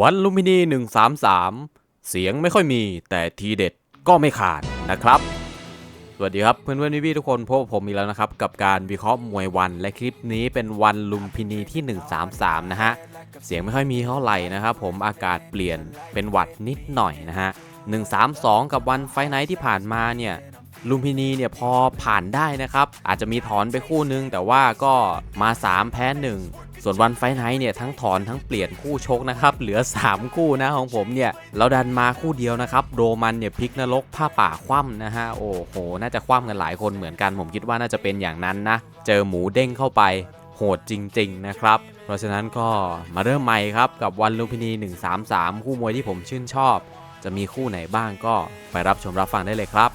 วันลุมพินี 133 เสียงไม่ค่อยมีแต่ทีเด็ดก็ไม่ขาดนะครับ สวัสดีครับเพื่อนเพื่อนพี่ๆทุกคนพบกับผมอีกแล้วนะครับ กับการวิเคราะห์มวยวันและคลิปนี้เป็นวันลุมพินีที่ 133 นะฮะ เสียงไม่ค่อยมีเท่าไหร่นะครับผมอากาศเปลี่ยนเป็นหวัดนิดหน่อยนะฮะ 132 กับวันไฟไนท์ที่ผ่านมาเนี่ยลุมพินีเนี่ยพอผ่านได้นะครับ อาจจะมีถอนไปคู่นึง แต่ว่าก็มา 3 แพ้ 1 ส่วนวันไฟไนท์เนี่ยทั้งถอนทั้งเปลี่ยนคู่ชกนะครับเหลือ 3 คู่นะของผมเนี่ยเราดันมาคู่เดียวนะครับโรมันเนี่ยพลิกนรกผ้าป่าคว่ำนะฮะโอ้โห น่าจะคว่ำกันหลายคนเหมือนกันผมคิดว่าน่าจะเป็นอย่างนั้นนะ เจอหมูเด้งเข้าไปโหดจริง ๆ นะครับ เพราะฉะนั้นก็มาเริ่มใหม่ครับกับวันลุมพินี 133 คู่มวยที่ผมชื่นชอบ จะมีคู่ไหนบ้างก็ไปรับชมรับฟังได้เลยครับ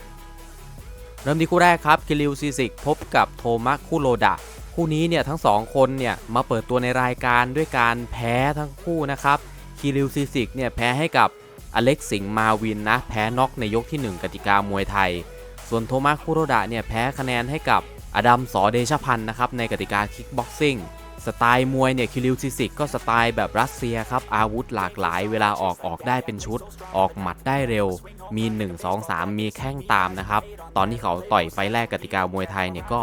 เริ่มที่คู่แรกครับคิริวซีซิกพบกับโทมัสคุโรดะ คู่นี้เนี่ยทั้งสองคนเนี่ยมาเปิดตัวในรายการด้วยการแพ้ทั้งคู่นะครับคิริวซีซิกเนี่ยแพ้ให้กับอเล็กซิงมาวินนะแพ้น็อกในยกที่ 1 กติกามวยไทย ส่วนโทมัสคุโรดะเนี่ยแพ้คะแนนให้กับอดัมสอเดชพันธ์นะครับในกติกาคิกบ็อกซิ่งสไตล์มวยเนี่ยคิริวซิซิกก็สไตล์แบบรัสเซียครับ อาวุธหลากหลาย เวลาออกออกได้เป็นชุด ออกหมัดได้เร็ว มี 1 2 3 มีแข้งตามนะครับ ตอนที่เขาต่อยไฟแรกกติกามวยไทยเนี่ยก็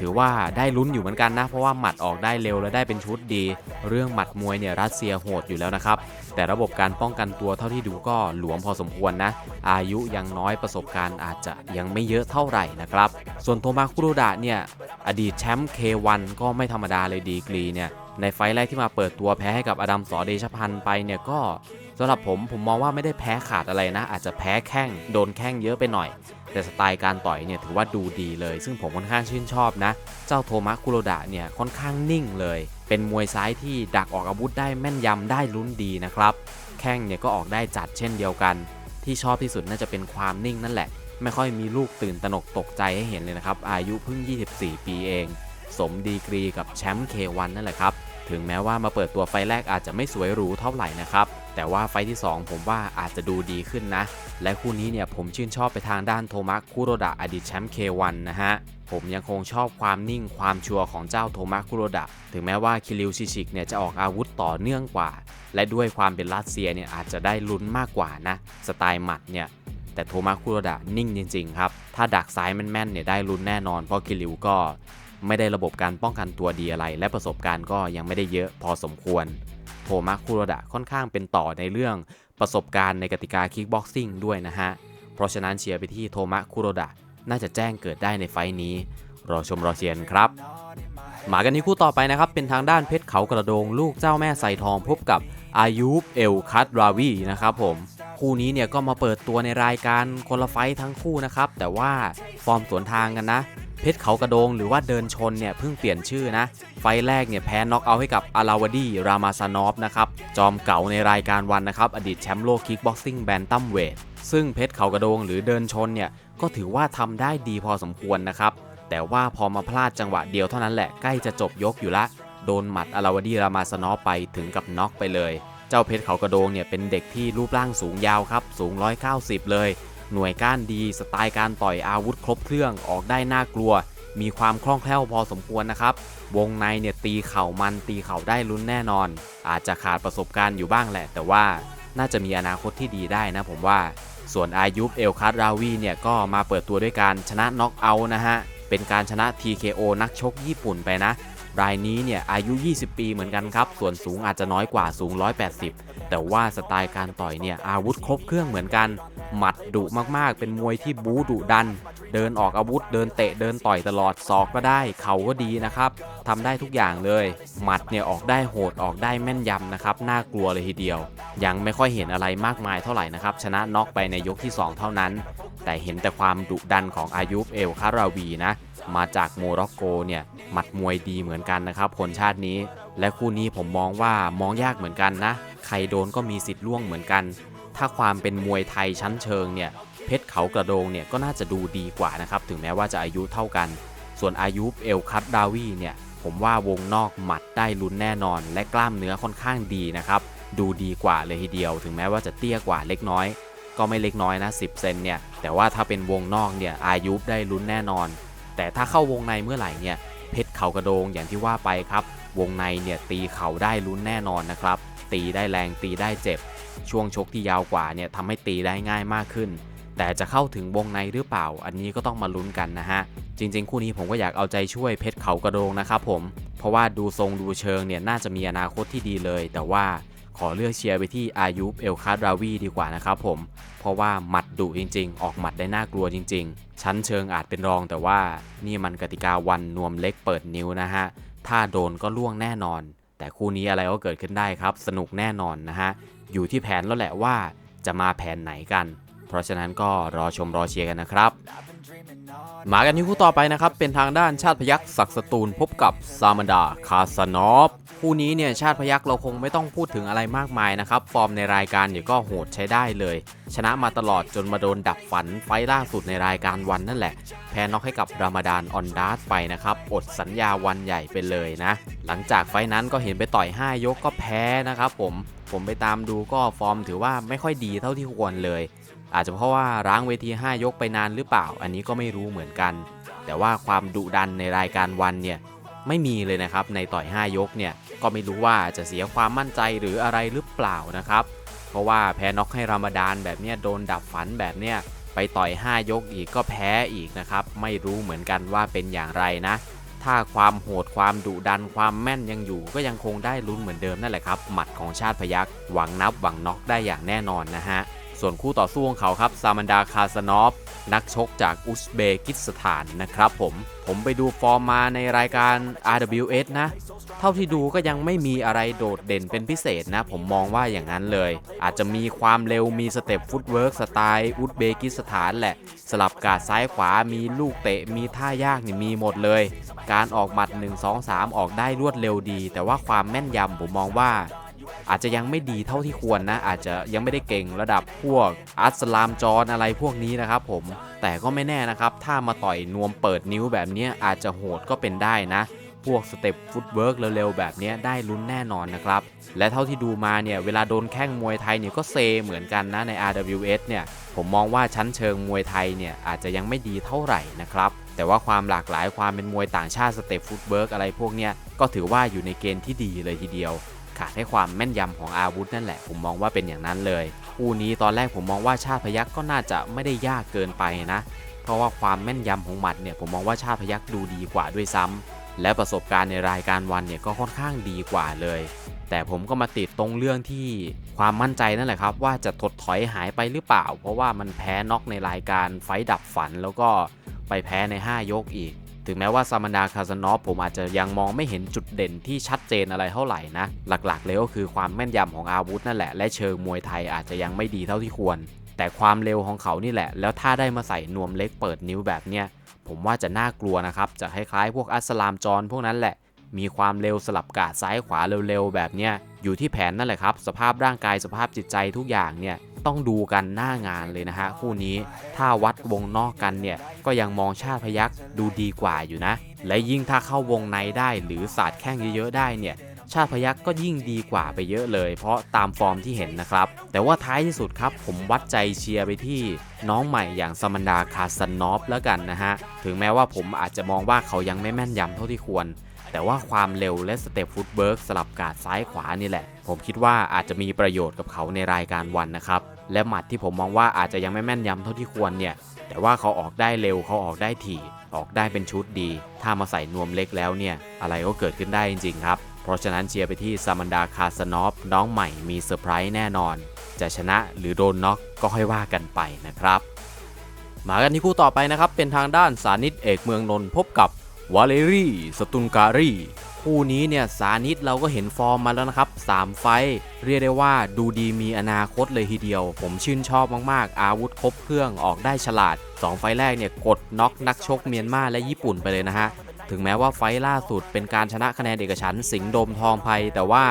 ถือว่าได้ลุ้นอยู่เหมือนกันนะ เพราะว่าหมัดออกได้เร็วและได้เป็นชุดดี เรื่องหมัดมวยเนี่ยรัสเซียโหดอยู่แล้วนะครับ แต่ระบบการป้องกันตัวเท่าที่ดูก็หลวมพอสมควรนะ อายุยังน้อยประสบการณ์อาจจะยังไม่เยอะเท่าไหร่นะครับ ส่วนโทมาคุโรดะเนี่ยอดีตแชมป์ K1 ก็ไม่ธรรมดาเลยดีกรีเนี่ยในไฟแรกที่มาเปิดตัวแพ้ให้กับอดัมสอเดชพันธ์ไปเนี่ยก็สำหรับผมผมมองว่าไม่ได้แพ้ขาดอะไรนะ อาจจะแพ้แข้งโดนแข้งเยอะไปหน่อย แต่สไตล์การต่อยเนี่ยถือว่าดูดีเลย ซึ่งผมค่อนข้างชื่นชอบนะ เจ้าโทมัสคุโรดะเนี่ยค่อนข้างนิ่งเลย เป็นมวยซ้ายที่ดักออกอาวุธได้แม่นยำได้ลุ้นดีนะครับ แข้งเนี่ยก็ออกได้จัดเช่นเดียวกัน ที่ชอบที่สุดน่าจะเป็นความนิ่งนั่นแหละ ไม่ค่อยมีลูกตื่นตนกตกใจให้เห็นเลยนะครับ อายุเพิ่ง 24 ปีเอง สมดีกรีกับแชมป์ K1 นั่นแหละครับ ถึงแม้ว่ามาเปิดตัวไฟแรกอาจจะไม่สวยหรูเท่าไหร่นะครับ แต่ว่าไฟที่ 2 ผมว่าอาจจะดูดีขึ้นนะ และคู่นี้เนี่ยผมชื่นชอบไปทางด้านโทมัสคุโรดะอดีตแชมป์ K1 นะฮะผมยังคงชอบความนิ่งความชัวร์ของเจ้าโทมัสคุโรดะ ถึงแม้ว่าคิริวชิชิกเนี่ยจะออกอาวุธต่อเนื่องกว่า และด้วยความเป็นรัสเซียเนี่ยอาจจะได้ลุ้นมากกว่านะ สไตล์หมัดเนี่ย แต่โทมัสคุโรดะนิ่งจริง ๆ ครับ ถ้าดักซ้ายแม่นๆเนี่ยได้ลุ้นแน่นอน เพราะคิริวก็ ไม่ได้ระบบการป้องกันตัวดีอะไร และประสบการณ์ก็ยังไม่ได้เยอะพอสมควร โทมัสคุโรดะค่อนข้างเป็นต่อในเรื่องประสบการณ์ในกติกาคิกบ็อกซิ่งด้วยนะฮะ เพราะฉะนั้นเชียร์ไปที่โทมัสคุโรดะน่าจะแจ้งเกิดได้ในไฟล์นี้ รอชมรอเชียร์กันครับมากันที่คู่ต่อไปนะครับ เป็นทางด้านเพชรเขากระโดง ลูกเจ้าแม่ใส่ทองพบกับอายุเอลคัตราวีนะครับผม คู่นี้เนี่ยก็มาเปิดตัวในรายการคนละไฟท์ทั้งคู่นะครับ แต่ว่าฟอร์มสวนทางกันนะ เพชรเขากระโดงหรือว่าเดินชนเนี่ยเพิ่งเปลี่ยนชื่อนะ ไฟแรกเนี่ยแพ้น็อกเอาให้กับอาราวดีรามาซานอฟนะครับ จอมเก่าในรายการวันนะครับ อดีตแชมป์โลกคิกบ็อกซิ่งแบนตัมเวทซึ่งเพชรเขากระโดงหรือเดินชนเนี่ยก็ถือว่าทำได้ดีพอสมควรนะครับ แต่ว่าพอมาพลาดจังหวะเดียวเท่านั้นแหละใกล้จะจบยกอยู่ละ โดนหมัดอาราวดีรามาสนอฟไปถึงกับน็อกไปเลย เจ้าเพชรเขากระโดงเนี่ยเป็นเด็กที่รูปร่างสูงยาวครับสูง 190 เลย หน่วยก้านดีสไตล์การต่อยอาวุธครบเครื่องออกได้น่ากลัว มีความคล่องแคล่วพอสมควรนะครับ วงในเนี่ยตีเข่ามันตีเข่าได้ลุ้นแน่นอน อาจจะขาดประสบการณ์อยู่บ้างแหละ แต่ว่าน่าจะมีอนาคตที่ดีได้นะผมว่า ส่วนอายุบเอลคัสราวีเนี่ยก็มาเปิดตัวด้วยการชนะน็อกเอานะฮะเป็นการชนะ TKO นักชกญี่ปุ่นไปนะ รายนี้เนี่ยอายุ 20 ปีเหมือนกันครับ ส่วนสูงอาจจะน้อยกว่าสูง 180 แต่ว่าสไตล์การต่อยเนี่ยอาวุธครบเครื่องเหมือนกัน หมัดดุมากๆ เป็นมวยที่บู๊ดุดัน เดินออกอาวุธ เดินเตะ เดินต่อยตลอด ศอกก็ได้ เข่าก็ดีนะครับทำได้ทุกอย่างเลย หมัดเนี่ยออกได้โหด ออกได้แม่นยำนะครับ น่ากลัวเลยทีเดียว ยังไม่ค่อยเห็นอะไรมากมายเท่าไหร่นะครับ ชนะน็อกไปในยกที่ 2 เท่านั้น แต่เห็นแต่ความดุดันของอายุบเอลคาราวีนะ มาจากโมร็อกโกเนี่ยหมัดมวยดีเหมือนกันนะครับคนชาตินี้ และคู่นี้ผมมองว่ามองยากเหมือนกันนะ ใครโดนก็มีสิทธิ์ล่วงเหมือนกัน ถ้าความเป็นมวยไทยชั้นเชิงเนี่ยเพชรเขากระโดงเนี่ยก็น่าจะดูดีกว่านะครับถึงแม้ว่าจะอายุเท่ากัน ส่วนอายุเอลคัตดาวีเนี่ยผมว่าวงนอกหมัดได้ลุ้นแน่นอน และกล้ามเนื้อค่อนข้างดีนะครับดูดีกว่าเลยทีเดียว ถึงแม้ว่าจะเตี้ยกว่าเล็กน้อย ก็ไม่เล็กน้อยนะ 10 เซนเนี่ยแต่ว่าถ้าเป็นวงนอกเนี่ยอายุได้ลุ้นแน่นอน แต่ถ้าเข้าวงในเมื่อไหร่เนี่ยเพชรเขากระโดงอย่างที่ว่าไปครับ วงในเนี่ยตีเข่าได้ลุ้นแน่นอนนะครับ ตีได้แรงตีได้เจ็บ ช่วงชกที่ยาวกว่าเนี่ยทำให้ตีได้ง่ายมากขึ้น แต่จะเข้าถึงวงในหรือเปล่า อันนี้ก็ต้องมาลุ้นกันนะฮะ จริง ๆ คู่นี้ผมก็อยากเอาใจช่วยเพชรเขากระโดงนะครับผม เพราะว่าดูทรงดูเชิงเนี่ยน่าจะมีอนาคตที่ดีเลย แต่ว่า ขอเลือกเชียร์ไปที่อายุเอลคาดราวีดีกว่านะครับผม เพราะว่าหมัดดุจริง ๆ ออกหมัดได้น่ากลัวจริง ๆ ชั้นเชิงอาจเป็นรองแต่ว่านี่มันกติกาวันนวมเล็กเปิดนิ้วนะฮะ ถ้าโดนก็ล่วงแน่นอน แต่คู่นี้อะไรก็เกิดขึ้นได้ครับ สนุกแน่นอนนะฮะ อยู่ที่แผนแล้วแหละว่าจะมาแผนไหนกัน เพราะฉะนั้นก็รอชมรอเชียร์กันนะครับ มากันที่คู่ต่อไปนะครับ เป็นทางด้านชาติพยักษ์ศักสตูลพบกับซามันดาคาสนอฟคู่นี้เนี่ยชาติพยักษ์เราคงไม่ต้องพูดถึงอะไรมากมายนะครับ ฟอร์มในรายการเนี่ยก็โหดใช้ได้เลย ชนะมาตลอดจนมาโดนดับฝันไฟล่าสุดในรายการวันนั่นแหละ แพ้น็อกให้กับรามาดานออนดาร์สไปนะครับ อดสัญญาวันใหญ่ไปเลยนะ หลังจากไฟนั้นก็เห็นไปต่อย 5 ยกก็แพ้นะครับผม ผมไปตามดูก็ฟอร์มถือว่าไม่ค่อยดีเท่าที่ควรเลย อาจจะเพราะว่าร้างเวที 5 ยกไปนานหรือเปล่า อันนี้ก็ไม่รู้เหมือนกัน แต่ว่าความดุดันในรายการวันเนี่ยไม่มีเลยนะครับในต่อย 5 ยกเนี่ยก็ไม่รู้ว่าจะเสียความมั่นใจหรืออะไรหรือเปล่านะครับ เพราะว่าแพ้น็อกให้รามดานแบบเนี้ยโดนดับฝันแบบเนี้ยไปต่อย 5 ยกอีกก็แพ้อีกนะครับ ไม่รู้เหมือนกันว่าเป็นอย่างไรนะ ถ้าความโหดความดุดันความแม่นยังอยู่ ก็ยังคงได้ลุ้นเหมือนเดิมนั่นแหละครับ หมัดของชาติพยักษ์หวังนับหวังน็อกได้อย่างแน่นอนนะฮะ ส่วนคู่ต่อสู้ของเขาครับ ซามันดาคาสนอฟ นักชกจากอุซเบกิสถานนะครับผม ผมไปดูฟอร์มมาในรายการ RWS นะ เท่าที่ดูก็ยังไม่มีอะไรโดดเด่นเป็นพิเศษนะ ผมมองว่าอย่างนั้นเลย อาจจะมีความเร็วมีสเต็ปฟุตเวิร์กสไตล์อุซเบกิสถานแหละ สลับกาดซ้ายขวามีลูกเตะมีท่ายากนี่มีหมดเลย การออกหมัด 1 2 3 ออกได้รวดเร็วดี แต่ว่าความแม่นยำผมมองว่า อาจจะยังไม่ดีเท่าที่ควรนะ อาจจะยังไม่ได้เก่งระดับพวกอัสลามจอนอะไรพวกนี้นะครับผมแต่ก็ไม่แน่นะครับ ถ้ามาต่อยนวมเปิดนิ้วแบบนี้อาจจะโหดก็เป็นได้นะพวกสเต็ปฟุตเวิร์กเร็วๆ แบบนี้ได้ลุ้นแน่นอนนะครับ และเท่าที่ดูมาเนี่ย เวลาโดนแข้งมวยไทยเนี่ยก็เซเหมือนกันนะใน RWS เนี่ย ผมมองว่าชั้นเชิงมวยไทยเนี่ย อาจจะยังไม่ดีเท่าไหร่นะครับ แต่ว่าความหลากหลายความเป็นมวยต่างชาติสเต็ปฟุตเวิร์กอะไรพวกเนี้ยก็ถือว่าอยู่ในเกณฑ์ที่ดีเลยทีเดียว ขาดให้ความแม่นยำของอาวุธนั่นแหละผมมองว่าเป็นอย่างนั้นเลย คู่นี้ตอนแรกผมมองว่าชาติพยักก็น่าจะไม่ได้ยากเกินไปนะ เพราะว่าความแม่นยำของหมัดเนี่ยผมมองว่าชาติพยักดูดีกว่าด้วยซ้ำและประสบการณ์ในรายการวันเนี่ยก็ค่อนข้างดีกว่าเลย แต่ผมก็มาติดตรงเรื่องที่ความมั่นใจนั่นแหละครับ ว่าจะถดถอยหายไปหรือเปล่า เพราะว่ามันแพ้น็อกในรายการไฟดับฝันแล้วก็ไปแพ้ใน 5 ยกอีก ถึงแม้ว่าซามันดาคาซานอฟผมอาจจะยังมองไม่เห็นจุดเด่นที่ชัดเจนอะไรเท่าไหร่นะ หลักๆ เลยก็คือความแม่นยำของอาวุธนั่นแหละ และเชิงมวยไทยอาจจะยังไม่ดีเท่าที่ควร แต่ความเร็วของเขานี่แหละ แล้วถ้าได้มาใส่นวมเล็กเปิดนิ้วแบบเนี้ยผมว่าจะน่ากลัวนะครับ จะคล้ายๆพวกอัสลามจอนพวกนั้นแหละ มีความเร็วสลับกาดซ้ายขวาเร็วๆแบบเนี้ยอยู่ที่แผนนั่นแหละครับ สภาพร่างกายสภาพจิตใจทุกอย่างเนี่ย ต้องดูกันหน้างานเลยนะฮะคู่นี้ถ้าวัดวงนอกกันเนี่ยก็ยังมองชาติพยักดูดีกว่าอยู่นะ และยิ่งถ้าเข้าวงในได้หรือศาสาดแข้งเยอะๆได้เนี่ยชาติพยักก็ยิ่งดีกว่าไปเยอะเลย เพราะตามฟอร์มที่เห็นนะครับ แต่ว่าท้ายที่สุดครับ ผมวัดใจเชียร์ไปที่น้องใหม่อย่างสมันดาคาสันนอฟแล้วกันนะฮะ ถึงแม้ว่าผมอาจจะมองว่าเขายังไม่แม่นยำเท่าที่ควร แต่ว่าความเร็วและสเต็ปฟุตเบิร์กสลับกาดซ้ายขวานี่แหละ ผมคิดว่าอาจจะมีประโยชน์กับเขาในรายการวันนะครับ และหมัดที่ผมมองว่าอาจจะยังไม่แม่นยำเท่าที่ควรเนี่ย แต่ว่าเขาออกได้เร็วเขาออกได้ถี่ ออกได้เป็นชุดดี ถ้ามาใส่นวมเล็กแล้วเนี่ย อะไรก็เกิดขึ้นได้จริงๆครับ เพราะฉะนั้นเชียร์ไปที่ซามันดาคาสนอฟน้องใหม่มีเซอร์ไพรส์แน่นอน จะชนะหรือโดนน็อกก็ค่อยว่ากันไปนะครับ มากันที่คู่ต่อไปนะครับเป็นทางด้านสานิตเอกเมืองนนท์พบกับวาเลรีสตุนการี คู่นี้เนี่ยสานิดเราก็เห็นฟอร์มมาแล้วนะครับ 3 ไฟ เรียกได้ว่าดูดีมีอนาคตเลยทีเดียว ผมชื่นชอบมาก ๆ อาวุธครบเครื่องออกได้ฉลาด 2 ไฟแรกเนี่ยกดน็อกนักชกเมียนมาและญี่ปุ่นไปเลยนะฮะ ถึงแม้ว่าไฟล่าสุดเป็นการชนะคะแนนเอกฉันสิงห์โดมทองไพแต่ว่า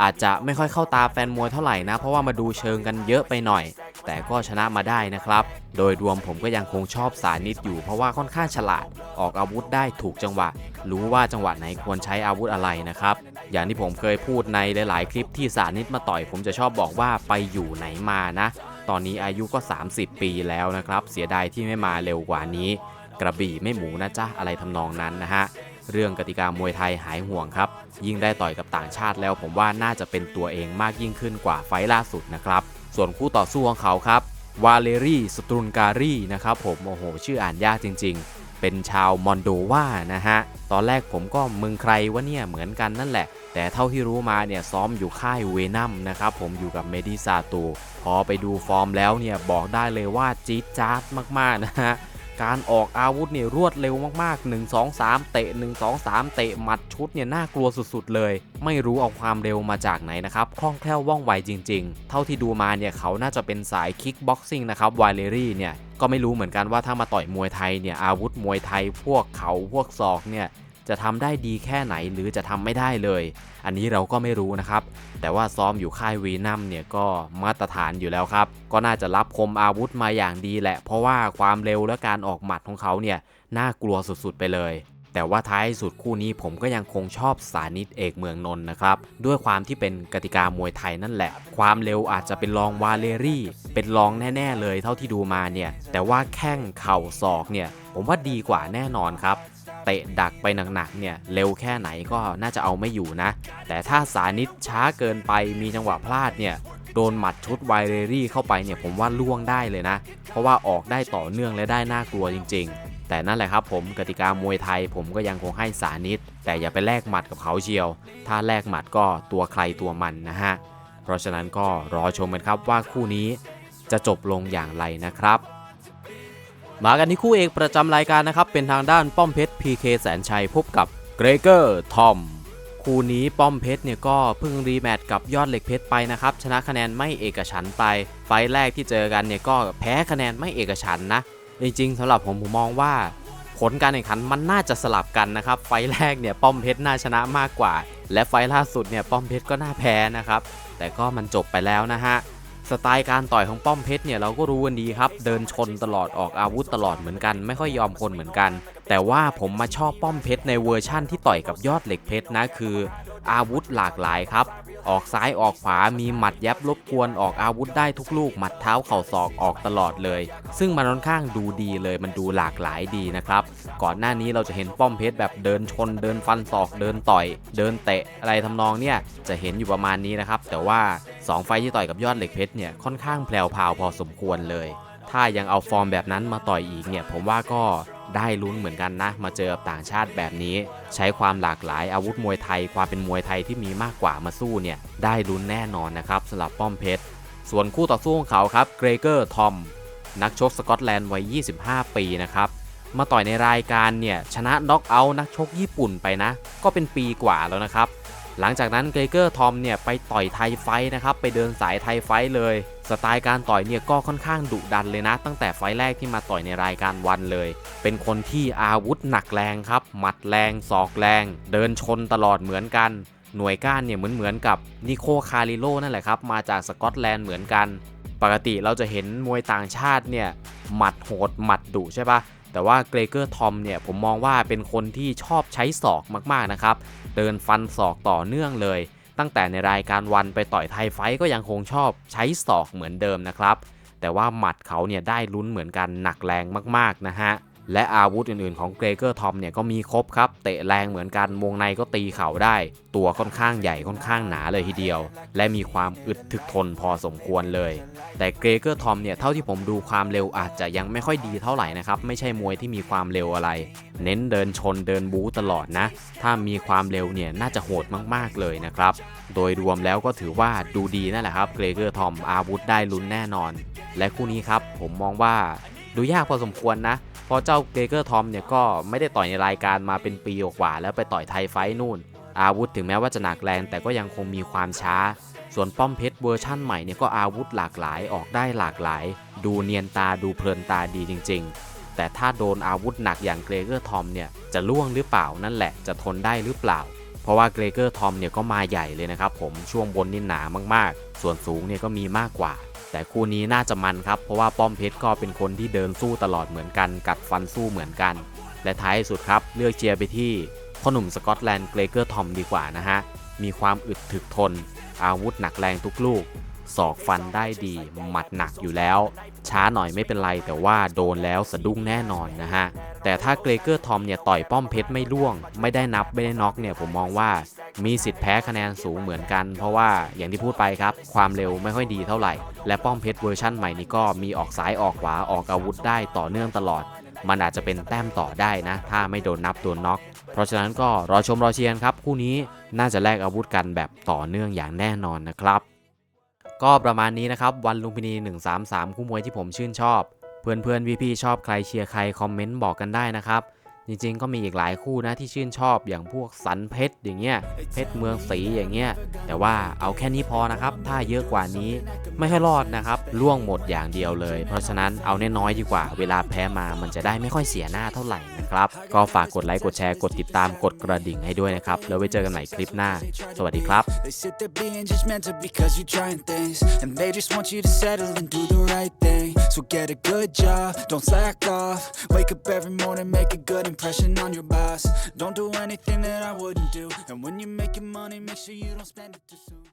อาจจะไม่ค่อยเข้าตาแฟนมวยเท่าไหร่นะ เพราะว่ามาดูเชิงกันเยอะไปหน่อย แต่ก็ชนะมาได้นะครับ โดยรวมผมก็ยังคงชอบสานิตอยู่เพราะว่าค่อนข้างฉลาด ออกอาวุธได้ถูกจังหวะ รู้ว่าจังหวะไหนควรใช้อาวุธอะไรนะครับ อย่างที่ผมเคยพูดในหลาย ๆ คลิปที่สานิตมาต่อย ผมจะชอบบอกว่าไปอยู่ไหนมานะ ตอนนี้อายุก็ 30 ปีแล้วนะครับ เสียดายที่ไม่มาเร็วกว่านี้ กระบี่ไม่หมูนะจ๊ะอะไรทำนองนั้นนะฮะเรื่องกติกามวยไทยหายห่วงครับ ยิ่งได้ต่อยกับต่างชาติแล้ว ผมว่าน่าจะเป็นตัวเองมากยิ่งขึ้นกว่าไฟล์ล่าสุดนะครับ ส่วนคู่ต่อสู้ของเขาครับวาเลรีสตรุนการีนะครับผมโอ้โห ชื่ออ่านยากจริง ๆ เป็นชาวมอนโดวานะฮะ ตอนแรกผมก็มึงใครวะเนี่ยเหมือนกันนั่นแหละ แต่เท่าที่รู้มาเนี่ยซ้อมอยู่ค่ายเวนัมนะครับผมอยู่กับเมดิซาตู พอไปดูฟอร์มแล้วเนี่ยบอกได้เลยว่าจี๊ดจ๊าดมากๆนะฮะ การออกอาวุธเนี่ยรวดเร็วมากๆ 1 2 3 เตะ 1 2 3 เตะหมัดชุดเนี่ยน่ากลัวสุดๆเลย ไม่รู้เอาความเร็วมาจากไหนนะครับคล่องแคล่วว่องไวจริง ๆ เท่าที่ดูมาเนี่ยเขาน่าจะเป็นสายคิกบ็อกซิ่งนะครับวายเลรี่เนี่ยก็ไม่รู้เหมือนกันว่าถ้ามาต่อยมวยไทยเนี่ยอาวุธมวยไทยพวกเขาพวกศอกเนี่ย จะทำได้ดีแค่ไหนหรือจะทำไม่ได้เลย อันนี้เราก็ไม่รู้นะครับ แต่ว่าซ้อมอยู่ค่ายวีนัมเนี่ยก็มาตรฐานอยู่แล้วครับ ก็น่าจะรับคมอาวุธมาอย่างดีแหละ เพราะว่าความเร็วและการออกหมัดของเขาเนี่ยน่ากลัวสุดๆไปเลยแต่ว่าท้ายสุดคู่นี้ผมก็ยังคงชอบสานิตเอกเมืองนนท์นะครับ ด้วยความที่เป็นกติกามวยไทยนั่นแหละ ความเร็วอาจจะเป็นรองวาเลรี่ เป็นรองแน่ ๆ เลยเท่าที่ดูมาเนี่ย แต่ว่าแข้งเข่าศอกเนี่ย ผมว่าดีกว่าแน่นอนครับ ตะดักไปหนักๆเนี่ยเร็วแค่ไหนก็น่าจะเอาไม่อยู่นะ แต่ถ้าสานิตช้าเกินไปมีจังหวะพลาดเนี่ยโดนหมัดชุดไวเรรี่เข้าไปเนี่ยผมว่าล่วงได้เลยนะ เพราะว่าออกได้ต่อเนื่องและได้น่ากลัวจริง ๆ แต่นั่นแหละครับผมกติกามวยไทยผมก็ยังคงให้สานิตแต่อย่าไปแลกหมัดกับเขาเชียว ถ้าแลกหมัดก็ตัวใครตัวมันนะฮะเพราะฉะนั้นก็รอชมกันครับว่าคู่นี้จะจบลงอย่างไรนะครับ มากันที่คู่เอกประจำรายการนะครับ เป็นทางด้านป้อมเพชร PK แสนชัยพบกับเกรเกอร์ทอมคู่นี้ป้อมเพชรเนี่ยก็เพิ่งรีแมตช์กับยอดเหล็กเพชรไปนะครับ ชนะคะแนนไม่เอกฉันไป ไฟแรกที่เจอกันเนี่ยก็แพ้คะแนนไม่เอกฉันนะ จริงๆสำหรับผมผมมองว่า ผลการแข่งขันมันน่าจะสลับกันนะครับ ไฟแรกเนี่ยป้อมเพชรน่าชนะมากกว่า และไฟล่าสุดเนี่ยป้อมเพชรก็น่าแพ้นะครับ แต่ก็มันจบไปแล้วนะฮะ สไตล์การต่อยของป้อมเพชรเนี่ยเราก็รู้กันดีครับ เดินชนตลอดออกอาวุธตลอดเหมือนกัน ไม่ค่อยยอมคนเหมือนกัน แต่ว่าผมมาชอบป้อมเพชรในเวอร์ชั่นที่ต่อยกับยอดเหล็กเพชรนะคือ อาวุธหลากหลายครับ ออกซ้ายออกขวามีหมัดยับรบกวนออกอาวุธได้ทุกลูกหมัดเท้าเข่าศอกออกตลอดเลย ซึ่งมันค่อนข้างดูดีเลยมันดูหลากหลายดีนะครับก่อนหน้านี้เราจะเห็นป้อมเพชรแบบเดินชน เดินฟันศอกเดินต่อย เดินเตะอะไรทำนองเนี่ยจะเห็นอยู่ประมาณนี้นะครับแต่ว่า 2 ไฟที่ต่อยกับยอดเหล็กเพชรเนี่ยค่อนข้างแพรวพาวพอสมควรเลย ถ้ายังเอาฟอร์มแบบนั้นมาต่อยอีกเนี่ยผมว่าก็ ได้ลุ้นเหมือนกันนะ มาเจอกับต่างชาติแบบนี้ ใช้ความหลากหลายอาวุธมวยไทย ความเป็นมวยไทยที่มีมากกว่ามาสู้เนี่ย ได้ลุ้นแน่นอนนะครับสำหรับป้อมเพชร ส่วนคู่ต่อสู้ของเขาครับเกรเกอร์ทอมนักชกสกอตแลนด์วัย 25 ปีนะครับมาต่อยในรายการเนี่ยชนะน็อกเอาท์นักชกญี่ปุ่นไปนะ ก็เป็นปีกว่าแล้วนะครับ หลังจากนั้นเกรเกอร์ทอมเนี่ยไปต่อยไทยไฟท์นะครับไปเดินสายไทยไฟท์เลย สไตล์การต่อยเนี่ยก็ค่อนข้างดุดันเลยนะ ตั้งแต่ไฟแรกที่มาต่อยในรายการวันเลย เป็นคนที่อาวุธหนักแรงครับ หมัดแรงศอกแรง เดินชนตลอดเหมือนกัน หน่วยก้านเนี่ยเหมือนเหมือนกับนิโคคาริโลนั่นแหละครับ มาจากสกอตแลนด์เหมือนกัน ปกติเราจะเห็นมวยต่างชาติเนี่ยหมัดโหดหมัดดุใช่ปะแต่ว่าเกรเกอร์ทอมเนี่ยผมมองว่าเป็นคนที่ชอบใช้ศอกมากๆนะครับ เดินฟันศอกต่อเนื่องเลย ตั้งแต่ในรายการวันไปต่อยไทยไฟก็ยังคงชอบใช้ศอกเหมือนเดิมนะครับ แต่ว่าหมัดเขาเนี่ยได้ลุ้นเหมือนกันหนักแรงมากๆนะฮะ และอาวุธอื่นๆของเกรเกอร์ทอมเนี่ยก็มีครบครับ เตะแรงเหมือนกันวงในก็ตีเข่าได้ ตัวค่อนข้างใหญ่ค่อนข้างหนาเลยทีเดียว และมีความอึดถึกทนพอสมควรเลย แต่เกรเกอร์ทอมเนี่ยเท่าที่ผมดูความเร็วอาจจะยังไม่ค่อยดีเท่าไหร่นะครับ ไม่ใช่มวยที่มีความเร็วอะไร เน้นเดินชนเดินบู๊ตลอดนะ ถ้ามีความเร็วเนี่ยน่าจะโหดมากๆเลยนะครับโดยรวมแล้วก็ถือว่าดูดีนั่นแหละครับเกรเกอร์ทอมอาวุธได้ลุ้นแน่นอน และคู่นี้ครับผมมองว่าดูยากพอสมควรนะ พราะเจ้าเกรเกอร์ทอมเนี่ยก็ไม่ได้ต่อยในรายการมาเป็นปีกว่าแล้วไปต่อยไทยไฟท์นู่น อาวุธถึงแม้ว่าจะหนักแรงแต่ก็ยังคงมีความช้า ส่วนป้อมเพชรเวอร์ชั่นใหม่เนี่ยก็อาวุธหลากหลายออกได้หลากหลาย ดูเนียนตาดูเพลินตาดีจริง ๆ แต่ถ้าโดนอาวุธหนักอย่างเกรเกอร์ทอมเนี่ยจะล่วงหรือเปล่านั่นแหละจะทนได้หรือเปล่า เพราะว่าเกรเกอร์ทอมเนี่ยก็มาใหญ่เลยนะครับผมช่วงบนนี่หนามากๆ ส่วนสูงเนี่ยก็มีมากกว่า แต่คู่นี้น่าจะมันครับ เพราะว่าป้อมเพชรก็เป็นคนที่เดินสู้ตลอดเหมือนกันกัดฟันสู้เหมือนกัน และท้ายสุดครับเลือกเชียร์ไปที่พ่อหนุ่มสกอตแลนด์เกรเกอร์ทอมดีกว่านะฮะ มีความอึดถึกทน อาวุธหนักแรงทุกลูก ศอกฟันได้ดี หมัดหนักอยู่แล้ว ช้าหน่อยไม่เป็นไร แต่ว่าโดนแล้วสะดุ้งแน่นอนนะฮะ แต่ถ้าเกรเกอร์ทอมเนี่ยต่อยป้อมเพชรไม่ล่วง ไม่ได้นับไม่ได้น็อกเนี่ยผมมองว่ามีสิทธิ์แพ้คะแนนสูงเหมือนกัน เพราะว่าอย่างที่พูดไปครับ ความเร็วไม่ค่อยดีเท่าไหร่ และป้อมเพชรเวอร์ชั่นใหม่นี้ก็มีออกซ้ายออกขวาออกอาวุธได้ต่อเนื่องตลอดมันอาจจะเป็นแต้มต่อได้นะ ถ้าไม่โดนนับโดนน็อก เพราะฉะนั้นก็รอชมรอเชียร์ครับ คู่นี้น่าจะแลกอาวุธกันแบบต่อเนื่องอย่างแน่นอนนะครับ ก็ประมาณนี้นะครับ วันลุมพินี 133 คู่มวยที่ผมชื่นชอบ เพื่อนเพื่อนพี่พี่ๆชอบใครเชียร์ใคร คอมเมนต์บอกกันได้นะครับ จริงๆ ก็มีอีกหลายคู่นะที่ชื่นชอบอย่างพวกสันเพชรอย่างเงี้ยเพชรเมืองสีอย่างเงี้ยแต่ว่าเอาแค่นี้พอนะครับ ถ้าเยอะกว่านี้ ไม่ค่อยรอดนะครับล่วงหมดอย่างเดียวเลย เพราะฉะนั้นเอาน้อยๆดีกว่า เวลาแพ้มามันจะได้ไม่ค่อยเสียหน้าเท่าไหร่นะครับ ก็ฝากกดไลค์กดแชร์กดติดตามกดกระดิ่งให้ด้วยนะครับ แล้วไว้เจอกันใหม่คลิปหน้า สวัสดีครับ They sit there being judgmental because you're trying things And they just want you to settle and do the right thing So get a good job, don't slack off Wake up every morning, make a good impression on your boss Don't do anything that I wouldn't do And when you're making money, make sure you don't spend it too soon